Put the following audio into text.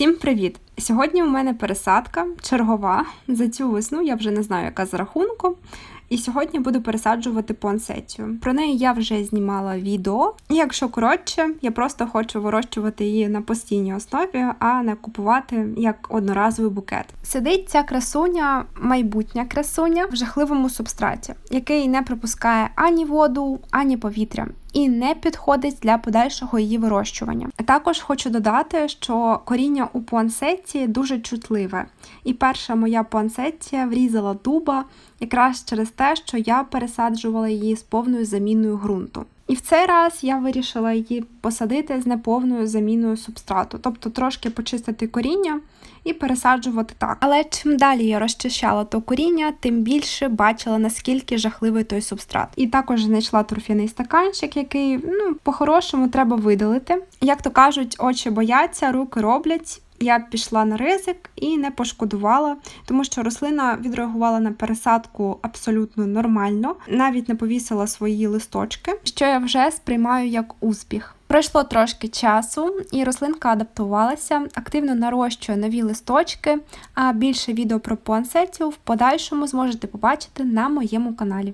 Всім привіт! Сьогодні у мене пересадка чергова. За цю весну я вже не знаю, яка з рахунку. І сьогодні буду пересаджувати понсецію. Про неї я вже знімала відео. І якщо коротше, я просто хочу вирощувати її на постійній основі, а не купувати як одноразовий букет. Сидить ця красуня, майбутня красуня в жахливому субстраті, який не пропускає ані воду, ані повітря. І не підходить для подальшого її вирощування. Також хочу додати, що коріння у пуансетті дуже чутливе. І перша моя пуансеттія врізала дуба якраз через те, що я пересаджувала її з повною заміною ґрунту. І в цей раз я вирішила її посадити з неповною заміною субстрату, тобто трошки почистити коріння і пересаджувати так. Але чим далі я розчищала то коріння, тим більше бачила наскільки жахливий той субстрат. І також знайшла торфяний стаканчик, який ну по-хорошому треба видалити. Як то кажуть, очі бояться, руки роблять. Я пішла на ризик і не пошкодувала, тому що рослина відреагувала на пересадку абсолютно нормально, навіть не повісила свої листочки, що я вже сприймаю як успіх. Пройшло трошки часу, і рослинка адаптувалася, активно нарощує нові листочки. А більше відео про пуансетію в подальшому зможете побачити на моєму каналі.